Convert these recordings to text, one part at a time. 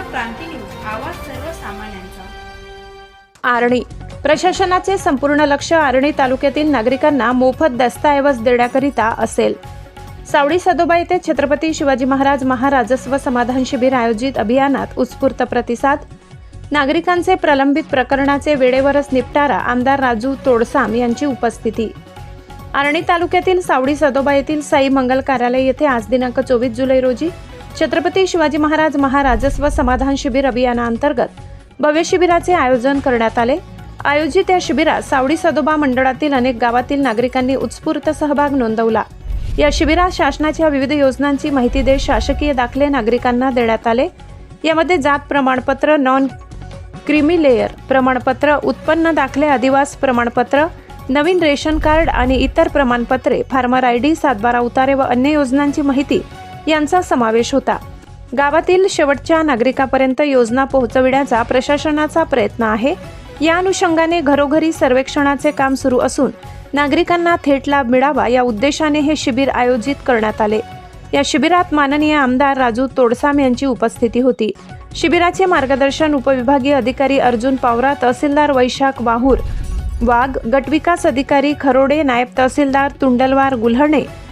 क्रांती news आवाज सर्वसामान्यांचा. आरणी. प्रशासनाचे संपूर्ण लक्ष आरणी तालुक्यातील नागरिकांना मोफत दस्तऐवज देण्याकरिता असेल. सावडी सदोबा येथे छत्रपती शिवाजी महाराज महाराजस्व समाधान शिबिर आयोजित अभियानात उत्स्फूर्त प्रतिसाद. नागरिकांचे प्रलंबित प्रकरणाचे वेळेवरच निपटारा आमदार राजू तोडसाम यांची उपस्थिती. आर्णी तालुक्यातील सावडी सदोबा येथील साई मंगल कार्यालय येथे आज दिनांक चोवीस जुलै रोजी छत्रपती शिवाजी महाराज महाराजस्व समाधान शिबिर अभियानाअंतर्गत भव्य शिबिराचे आयोजन करण्यात आले. आयोजित या शिबिरात सावडी सदोबा मंडळातील अनेक गावातील नागरिकांनी उत्स्फूर्त सहभाग नोंदवला. या शिबिरात शासनाच्या विविध योजनांची माहिती देत शासकीय दाखले नागरिकांना देण्यात आले. यामध्ये जात प्रमाणपत्र नॉन क्रिमिलेयर प्रमाणपत्र उत्पन्न दाखले अधिवास प्रमाणपत्र नवीन रेशन कार्ड आणि इतर प्रमाणपत्रे फार्मर आय डी सातबारा उतारे व अन्य योजनांची माहिती यांचा समावेश होता. गावातील शेवटच्या नागरिकापर्यंत योजना पोहोचविण्याचा प्रशासनाचा प्रयत्न आहे. या अनुषंगाने घरोघरी सर्वेक्षणाचे काम सुरू असून नागरिकांना थेट लाभ मिळावा या उद्देशाने हे शिबिर आयोजित करण्यात आले. या शिबिरात माननीय आमदार राजू तोडसाम यांची उपस्थिती होती. शिबिराचे मार्गदर्शन उपविभागीय अधिकारी अर्जुन पावरा तहसीलदार वैशाख वाहूर वाघ गटविकास अधिकारी खरोडे नायब तहसीलदार तुंडलवार गुल्हणे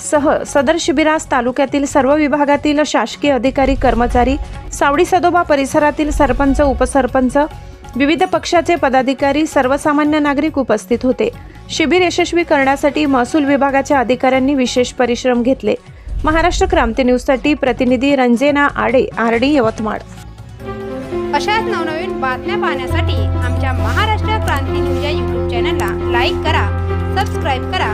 सह सदर शिबिरास तालुक्यातील सर्व विभागातील शासकीय अधिकारी कर्मचारी सावडी सदोबा परिसरातील सरपंच उपसरपंच विविध पक्षाचे पदाधिकारी सर्वसामान्य नागरिक उपस्थित होते. शिबिर यशस्वी करण्यासाठी महसूल विभागाच्या अधिकाऱ्यांनी विशेष परिश्रम घेतले. महाराष्ट्र क्रांती न्यूजसाठी प्रतिनिधी रंजना आडे आरडी यवतमाळ. अशाच नवनवीन बातम्या पाहण्यासाठी आमच्या महाराष्ट्र क्रांती न्यूज या यूट्यूब चॅनलला लाईक करा सबस्क्राईब करा